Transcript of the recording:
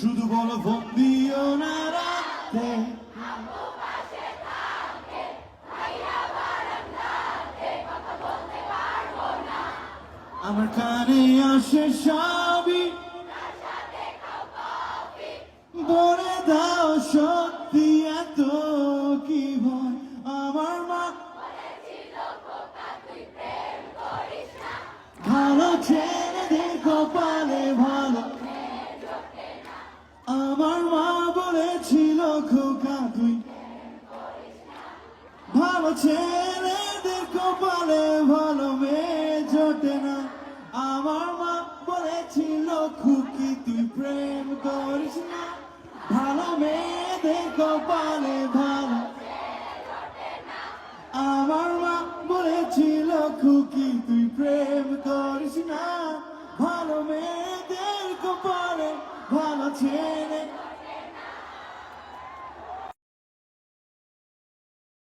শুধু বলো ফোন দিও না রাতে। আমার কানে আসে সবই। বলে দাও সত্যি এত কি ভয়। আমার মা ভালো ছেলেদের আমার মা বলেছিল, খোকা তুই। ভালো ছেলেদের কপালে ভালো মেয়ে জোটে না। আমার মা বলেছিল, খুকি, তুই প্রেম করিস না। ভালো মেয়েদের কপালে ভালো আমার মা বলেছিল, খুকি, তুই প্রেম করিস না। ভালো মেয়েদের কপালে ভালো 天。